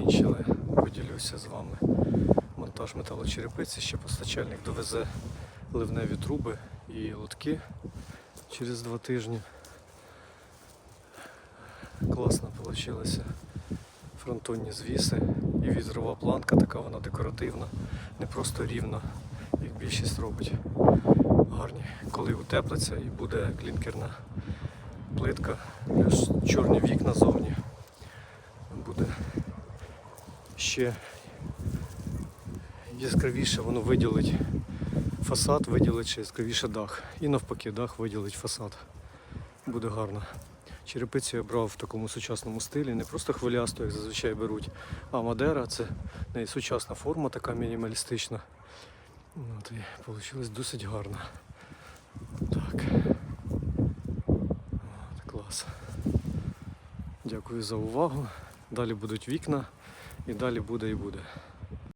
закінчили. Поділюся з вами. Монтаж металочерепиці. Ще постачальник довезе ливневі труби і лотки через два тижні. Класно вийшло. Фронтонні звіси і візрова планка, така вона декоративна, не просто рівна, як більшість робить. Гарні. Коли утеплиться і буде клінкерна плитка, чорні вікна зовні. Ще яскравіше воно виділить фасад, виділить ще яскравіше дах. І навпаки, дах виділить фасад. Буде гарно. Черепицю я брав в такому сучасному стилі, не просто хвилясту, як зазвичай беруть, а Мадера це не сучасна форма, така мінімалістична. От, і вийшло досить гарно. Так. От, клас. Дякую за увагу. Далі будуть вікна і далі буде і буде.